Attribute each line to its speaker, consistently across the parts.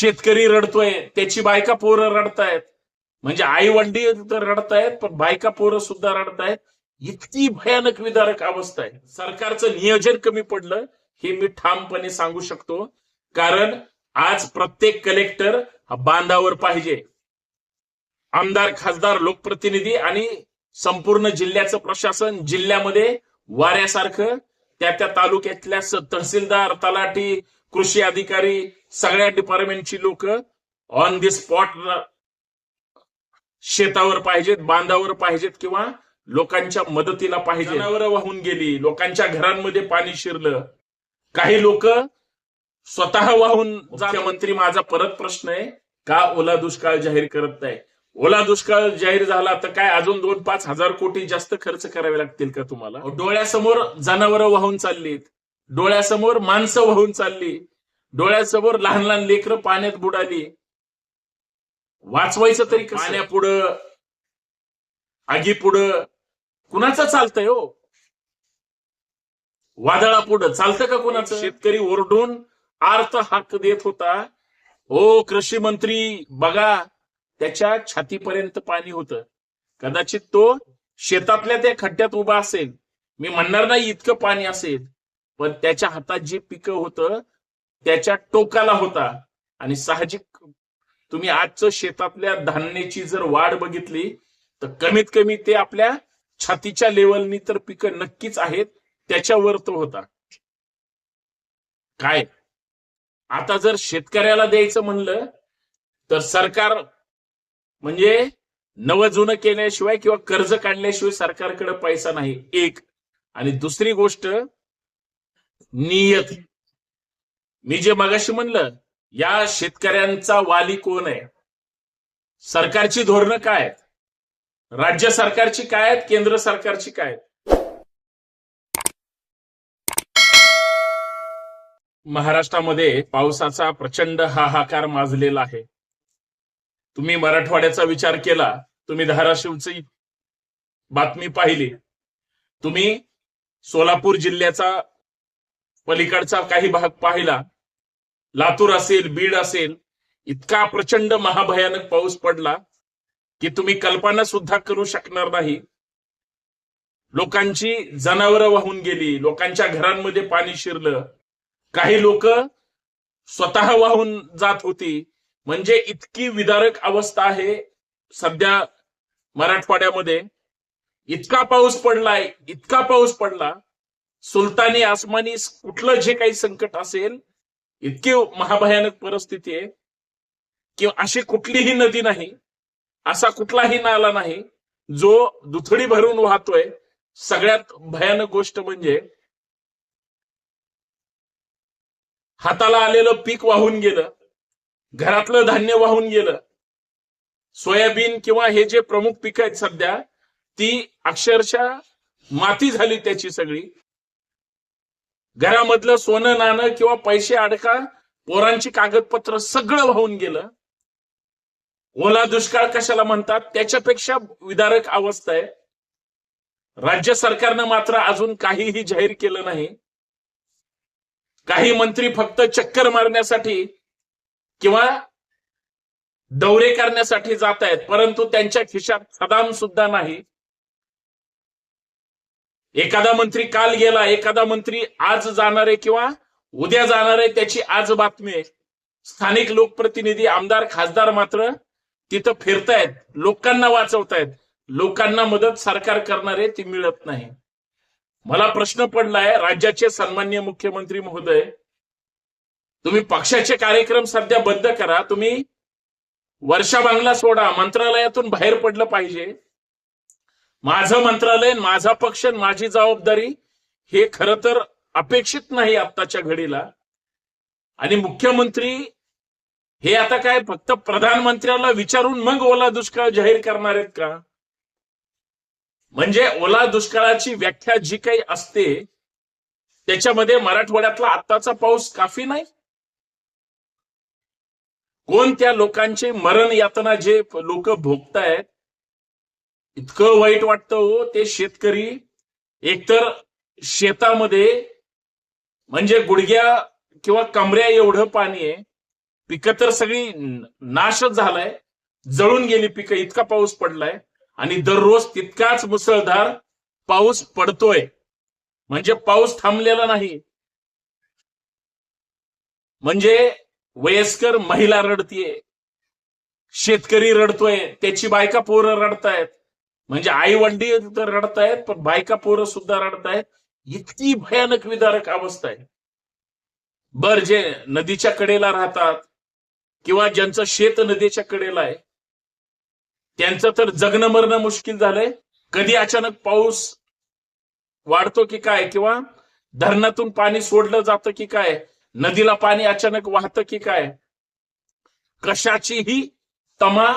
Speaker 1: शेतकरी रडतोय त्याची बायका पोरं रडतायत. म्हणजे आई वडील तर रडतायत पण बायका पोरं सुद्धा रडतायत. इतकी भयानक विदारक अवस्था आहे. सरकारचं नियोजन कमी पडलं हे मी ठामपणे सांगू शकतो. कारण आज प्रत्येक कलेक्टर बांधावर पाहिजे. आमदार खासदार लोकप्रतिनिधी आणि संपूर्ण जिल्ह्याचं प्रशासन जिल्ह्यामध्ये वाऱ्यासारखं त्या त्या तालुक्यातल्या तहसीलदार तलाठी कृषी अधिकारी सगळ्या डिपार्टमेंटची लोक ऑन दी स्पॉट शेतावर पाहिजेत बांधावर पाहिजेत किंवा लोकांच्या मदतीला पाहिजे जनावरं वाहून गेली लोकांच्या घरांमध्ये पाणी शिरलं. काही लोक स्वतः वाहून मुख्यमंत्री माझा परत प्रश्न आहे का ओला दुष्काळ जाहीर करत नाही? ओला दुष्काळ जाहीर झाला तर काय अजून दोन पाच हजार कोटी जास्त खर्च करावे लागतील का तुम्हाला? डोळ्यासमोर जनावरं वाहून चाललीत. डोळ्यासमोर माणसं वाहून चालली. डोळ्यासमोर लहान लहान लेकरं पाण्यात बुडाली. वाचवायचं तरी कसं? पाण्यापुढं. आगीपुढं. कुणाचं चालतंय हो? वादळापुढं. चालतं का कुणाचं? शेतकरी. ओरडून आर्थ हाक देत होता. ओ कृषी मंत्री बघा त्याच्या छातीपर्यंत पाणी होतं. कदाचित तो शेतातल्या त्या खड्ड्यात उभा असेल. मी म्हणणार नाही इतकं पाणी असेल. पण त्याच्या हातात जे पिकं होतं त्याच्या टोकाला होता. आणि साहजिक तुम्ही आजचं शेतातल्या धान्याची जर वाढ बघितली तर कमीत कमी ते आपल्या छातीच्या लेवलनी तर पिकं नक्कीच आहेत त्याच्यावर तो होता. काय? आता जर शेतकऱ्याला द्यायचं म्हणलं तर सरकार म्हणजे नवं जुनं केल्याशिवाय किंवा कर्ज काढल्याशिवाय सरकारकडे पैसा नाही. एक. आणि दुसरी गोष्ट नियत. मी जे मगाशी म्हणलं या शेतकऱ्यांचा वाली कोण आहे? सरकारची धोरणं काय आहेत? राज्य सरकारची काय आहेत? केंद्र सरकारची काय आहेत? महाराष्ट्रामध्ये पावसाचा प्रचंड हाहाकार माजलेला आहे. तुम्ही मराठवाड्याचा विचार केला तुम्ही धाराशिवची बातमी पाहिली. तुम्ही सोलापूर जिल्ह्याचा पलीकडचा काही भाग पाहिला. लातूर असेल बीड असेल इतका प्रचंड महाभयानक पाऊस पडला की तुम्ही कल्पना सुद्धा करू शकणार नाही. लोकांची जनावरं वाहून गेली लोकांच्या घरांमध्ये पाणी शिरलं. काही लोक स्वतः वाहून जात होती. म्हणजे इतकी विदारक अवस्था आहे सध्या मराठवाड्यामध्ये. इतका पाऊस पडलाय इतका पाऊस पडला. सुलतानी आसमानी कुठलं जे काही संकट असेल इतकी महाभयानक परिस्थिती आहे. की अशी कुठलीही नदी नाही असा कुठलाही नाला नाही जो दुथडी भरून वाहतोय. सगळ्यात भयानक गोष्ट म्हणजे हाताला आलेलं पीक वाहून गेलं घरातलं धान्य वाहून गेलं सोयाबीन किंवा हे जे प्रमुख पीक आहेत सध्या ती अक्षरशः माती झाली त्याची सगळी. घरामधलं सोनं नाणं किंवा पैसे अडका पोरांची कागदपत्र सगळं वाहून गेलं. ओला दुष्काळ कशाला म्हणतात? त्याच्यापेक्षा विदारक अवस्था आहे. राज्य सरकारनं मात्र अजून काहीही जाहीर केलं नाही. काही मंत्री फक्त चक्कर मारण्यासाठी किंवा दौरे करण्यासाठी जात आहेत परंतु त्यांच्या खिशात सदाम सुद्धा नाही. एखादा मंत्री काल गेला एखादा मंत्री आज जाणार आहे किंवा उद्या जाणार आहे त्याची आज बातमी आहे. स्थानिक लोकप्रतिनिधी आमदार खासदार मात्र तिथं फिरतायत लोकांना वाचवतायत. लोकांना मदत सरकार करणारे ती मिळत नाही. मला प्रश्न पडलाय राज्याचे सन्मान्य मुख्यमंत्री महोदय तुम्ही पक्षाचे कार्यक्रम सध्या बंद करा तुम्ही वर्षा बांगला सोडा मंत्रालयातून बाहेर पडलं पाहिजे. माझं मंत्रालय माझा पक्ष माझी जबाबदारी हे खर तर अपेक्षित नाही आत्ताच्या घडीला. आणि मुख्यमंत्री हे आता काय फक्त प्रधानमंत्र्याला विचारून मग ओला दुष्काळ जाहीर करणार आहेत का? म्हणजे ओला दुष्काळाची व्याख्या जी काही असते त्याच्यामध्ये मराठवाड्यातला आत्ताचा पाऊस काफी नाही. कोण त्या लोकांचे मरण यातना जे लोक भोगतायत इतकं वाईट वाटतं हो ते शेतकरी. एकतर शेतामध्ये म्हणजे गुडघ्या किंवा कमऱ्या एवढं पाणी आहे पिकं तर सगळी नाशच झालाय जळून गेली पिकं इतका पाऊस पडलाय. आणि दररोज तितकाच मुसळधार पाऊस पडतोय. म्हणजे पाऊस थांबलेला नाही. म्हणजे वयस्कर महिला रडतीये. शेतकरी रडतोय त्याची बायका पोरं रडतायत. म्हणजे आई वडील तर रडतायत पण बायका पोरं सुद्धा रडतायत. इतकी भयानक विदारक अवस्था आहे. बर जे नदीच्या कडेला राहतात किंवा ज्यांचं शेत नदीच्या कडेला आहे त्यांचं तर जगणं मरणं मुश्किल झालंय. कधी अचानक पाऊस वाढतो की काय किंवा धरणातून पाणी सोडलं जातं की काय नदीला पाणी अचानक वाहतं की काय कशाचीही तमा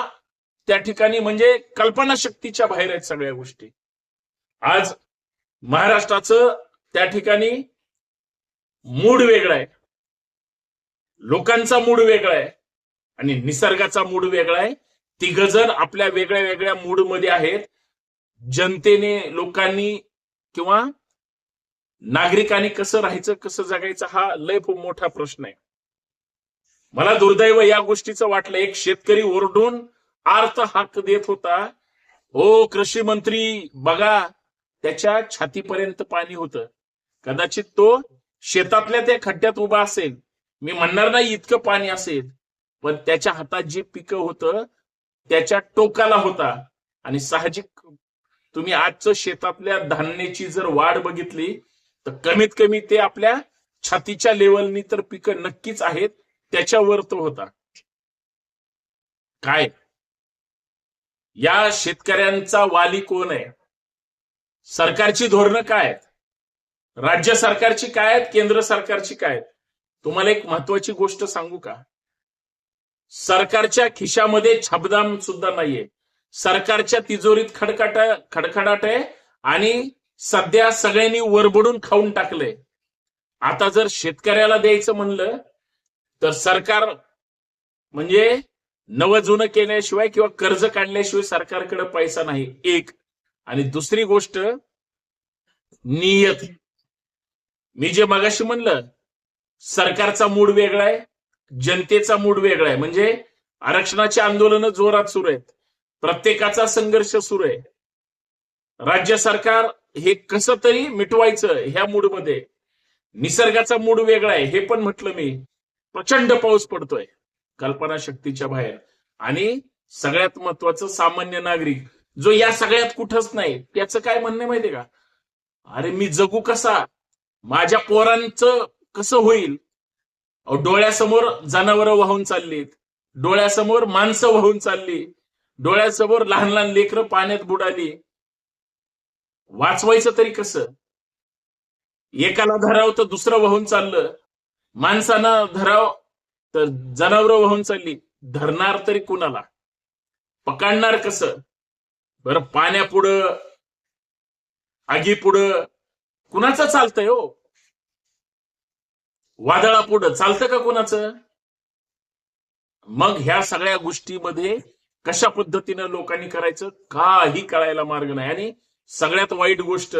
Speaker 1: त्या ठिकाणी म्हणजे कल्पनाशक्तीच्या बाहेर आहेत सगळ्या गोष्टी. आज महाराष्ट्राचं त्या ठिकाणी मूड वेगळा आहे. लोकांचा मूड वेगळा आहे आणि निसर्गाचा मूड वेगळा आहे. तिघ जण आपल्या वेगळ्या वेगळ्या मूडमध्ये आहेत. जनतेने लोकांनी किंवा नागरिकांनी कसं राहायचं कसं जगायचं हा लय खूप मोठा प्रश्न आहे. मला दुर्दैव या गोष्टीचं वाटलं. एक शेतकरी ओरडून आर्थ हाक देत होता. हो कृषी मंत्री बघा त्याच्या छातीपर्यंत पाणी होतं. कदाचित तो शेतातल्या त्या खड्ड्यात उभा असेल. मी म्हणणार नाही इतकं पाणी असेल पण त्याच्या हातात जे पिकं होतं त्याच्या टोकाला होता. आणि साहजिक तुम्ही आजचं शेतातल्या धान्याची जर वाढ बघितली तर कमीत कमी ते आपल्या छातीच्या लेवलनी तर पिकं नक्कीच आहेत त्याच्यावर तो होता. काय? या शेतकऱ्यांचा वाली कोण आहे? सरकारची धोरणं काय आहेत? राज्य सरकारची काय आहेत? केंद्र सरकारची काय आहेत? तुम्हाला एक महत्वाची गोष्ट सांगू का? सरकारच्या खिशामध्ये छबदाम सुद्धा नाहीये. सरकारच्या तिजोरीत खडकाट खडखडाट आहे आणि सध्या सगळ्यांनी वरबडून खाऊन टाकलंय. आता जर शेतकऱ्याला द्यायचं म्हणलं तर सरकार म्हणजे नवं जुनं केल्याशिवाय किंवा कर्ज काढल्याशिवाय सरकारकडे पैसा नाही एक. आणि दुसरी गोष्ट नियत. मी जे मगाशी म्हणलं सरकारचा मूड वेगळा आहे जनतेचा मूड वेगळा आहे. म्हणजे आरक्षणाचे आंदोलन जोरात सुरू आहेत प्रत्येकाचा संघर्ष सुरू आहे. राज्य सरकार हे कसं तरी मिटवायचं ह्या मूडमध्ये. निसर्गाचा मूड वेगळा आहे हे पण म्हटलं मी. प्रचंड पाऊस पडतोय. कल्पनाशक्तीच्या बाहेर. आणि सगळ्यात महत्वाचं सामान्य नागरिक जो या सगळ्यात कुठंच नाही त्याचं काय म्हणणं माहितीये का? अरे मी जगू कसा? माझ्या पोरांचं कसं होईल? डोळ्यासमोर जनावर वाहून चाललीत. डोळ्यासमोर माणसं वाहून चालली. डोळ्यासमोर लहान लहान लेकरं पाण्यात बुडाली. वाचवायचं तरी कसं? एकाला धराव तर दुसरं वाहून चाललं. माणसानं धराव तर जनावरं वाहून चालली. धरणार तरी कुणाला? पकडणार कस? बर पाण्यापुढं आगीपुढं कुणाचं चालतंय हो? वादळापुढं. चालतं का कुणाचं? मग ह्या सगळ्या गोष्टीमध्ये कशा पद्धतीनं लोकांनी करायचं? काही कळायला मार्ग नाही. आणि सगळ्यात वाईट गोष्ट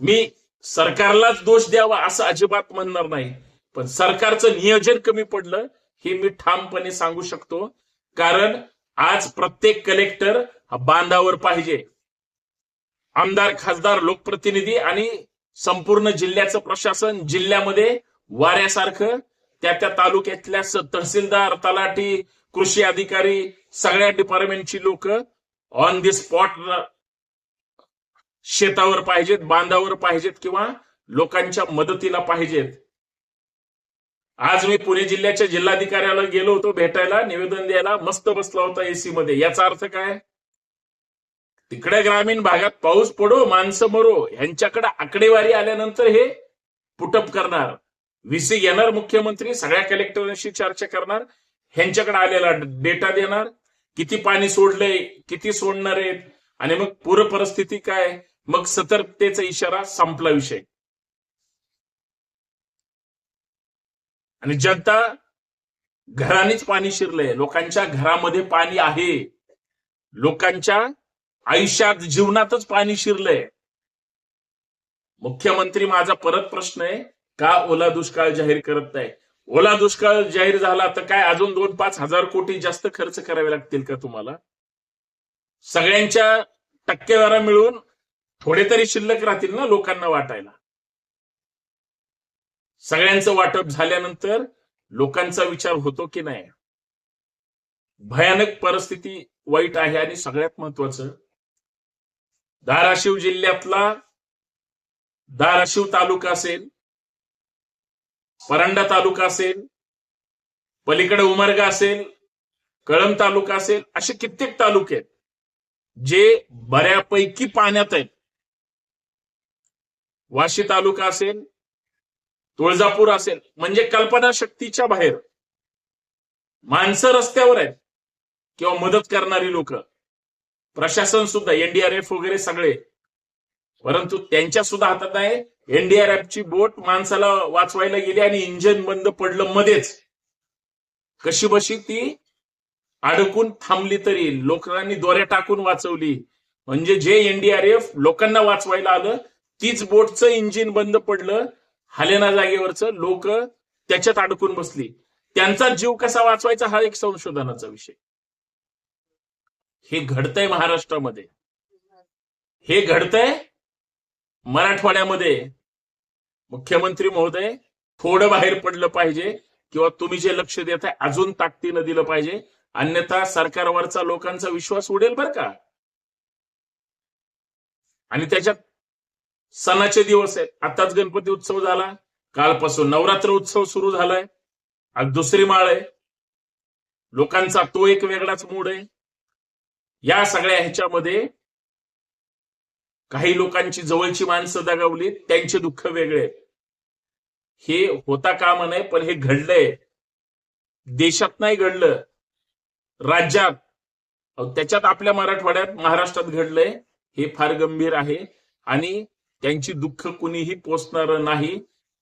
Speaker 1: मी सरकारलाच दोष द्यावा असं अजिबात म्हणणार नाही. पण सरकारचं नियोजन कमी पडलं हे मी ठामपणे सांगू शकतो. कारण आज प्रत्येक कलेक्टर हा बांधावर पाहिजे. आमदार खासदार लोकप्रतिनिधी आणि संपूर्ण जिल्ह्याचं प्रशासन जिल्ह्यामध्ये वाऱ्यासारखं त्या त्या तालुक्यातल्या तहसीलदार तलाठी कृषी अधिकारी सगळ्या डिपार्टमेंटची लोक ऑन दी स्पॉट शेतावर पाहिजेत बांधावर पाहिजेत किंवा लोकांच्या मदतीला पाहिजेत. आज मी पुणे जिल्ह्याच्या जिल्हाधिकाऱ्याला गेलो होतो भेटायला. निवेदन द्यायला मस्त बसला होता एसी मध्ये. याचा अर्थ काय? तिकडे ग्रामीण भागात पाऊस पडो माणसं मरो. ह्यांच्याकडे आकडेवारी आल्यानंतर हे पुटअप करणार. व्हीसी येणार मुख्यमंत्री सगळ्या कलेक्टरांशी चर्चा करणार. ह्यांच्याकडे आलेला डेटा देणार. किती पाणी सोडलंय किती सोडणार आहेत? आणि मग पूर परिस्थिती काय? मग सतर्कतेचा इशारा संपला विषय. आणि जनता घरानेच पाणी शिरलंय. लोकांच्या घरामध्ये पाणी आहे. लोकांच्या आयुष्यात जीवनातच पाणी शिरलंय. मुख्यमंत्री माझा परत प्रश्न आहे का ओला दुष्काळ जाहीर करत नाही? ओला दुष्काळ जाहीर झाला तर काय अजून दोन पाच हजार कोटी जास्त खर्च करावे लागतील का तुम्हाला? सगळ्यांच्या टक्केवारा मिळून थोडे तरी शिल्लक राहतील ना लोकांना वाटायला? सगळ्यांचं वाटप झाल्यानंतर लोकांचा विचार होतो की नाही? भयानक परिस्थिती वाईट आहे आणि सगळ्यात महत्वाचं धाराशिव जिल्ह्यातला धाराशिव तालुका असेल परंडा तालुका असेल पलीकडे उमरगा असेल कळंब तालुका असेल असे कित्येक तालुके आहेत जे बऱ्यापैकी पाण्यात आहेत. वाशी तालुका असेल तुळजापूर असेल म्हणजे कल्पना शक्तीच्या बाहेर. माणसं रस्त्यावर आहेत किंवा मदत करणारी लोक. प्रशासन सुद्धा एनडीआरएफ वगैरे सगळे. परंतु त्यांच्या सुद्धा हातात आहे एनडीआरएफची बोट माणसाला वाचवायला गेली आणि इंजिन बंद पडलं मध्येच. कशी बशी ती? अडकून थांबली तरी लोकांनी दोऱ्या टाकून वाचवली. म्हणजे जे एनडीआरएफ लोकांना वाचवायला आलं तीच बोटचं इंजिन बंद पडलं हालेना जागेवरचं लोक त्याच्यात अडकून बसली. त्यांचा जीव कसा वाचवायचा हा एक संशोधनाचा विषय. हे घडतंय महाराष्ट्रामध्ये. हे घडतंय मराठवाड्यामध्ये. मुख्यमंत्री महोदय थोडं बाहेर पडलं पाहिजे किंवा तुम्ही जे लक्ष देत आहे अजून ताकदीनं दिलं पाहिजे. अन्यथा सरकारवरचा लोकांचा विश्वास उडेल बरं का? आणि त्याच्यात सणाचे दिवस आहेत. आताच गणपती उत्सव झाला. कालपासून नवरात्र उत्सव सुरू झालाय. आज दुसरी माळ आहे. लोकांचा तो एक वेगळाच मूड आहे. या सगळ्या ह्याच्यामध्ये काही लोकांची जवळची माणसं दगावली त्यांचे दुःख वेगळे हे होता कामा नये पण हे घडलंय. देशात नाही घडलं. राज्यात त्याच्यात आपल्या मराठवाड्यात महाराष्ट्रात घडलंय. हे फार गंभीर आहे. आणि त्यांची दुःख कुणीही पोचणार नाही.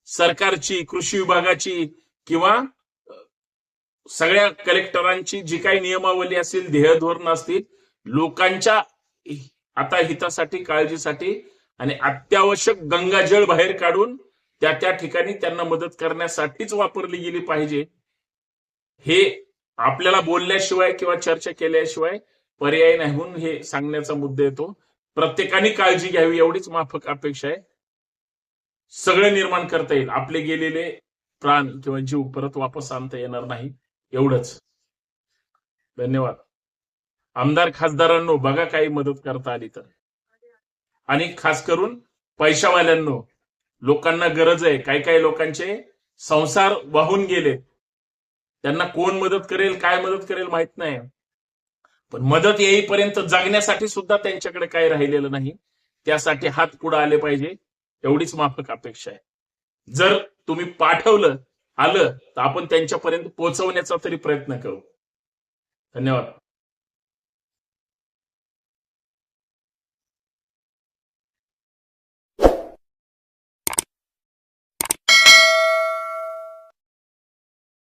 Speaker 1: सरकारची कृषी विभागाची किंवा सगळ्या कलेक्टरांची जी काही नियमावली असेल ध्येयधोरण असतील लोकांच्या आता हितासाठी काळजीसाठी आणि अत्यावश्यक गंगाजळ बाहेर काढून त्या त्या ठिकाणी त्यांना मदत करण्यासाठीच वापरली गेली पाहिजे. हे आपल्याला बोलल्याशिवाय किंवा चर्चा केल्याशिवाय पर्याय नाही म्हणून हे सांगण्याचा मुद्दा येतो. प्रत्येकाने काळजी घ्यावी एवढीच माफक अपेक्षा आहे. सगळं निर्माण करता येईल. आपले गेलेले प्राण किंवा जीव परत वापस आणता येणार नाही. एवढंच. धन्यवाद. आमदार खासदारांनो बघा काही मदत करता आली तर. आणि खास करून पैशावाल्यांनो लोकांना गरज आहे. काही काही लोकांचे संसार वाहून गेले त्यांना कोण मदत करेल काय मदत करेल माहीत नाही. पण मदत येईपर्यंत जगण्यासाठी सुद्धा त्यांच्याकडे काही राहिलेलं नाही. त्यासाठी हात पुढे आले पाहिजे. एवढीच माफक अपेक्षा आहे. जर तुम्ही पाठवलं आलं तर आपण त्यांच्यापर्यंत पोहोचवण्याचा तरी प्रयत्न करू. धन्यवाद.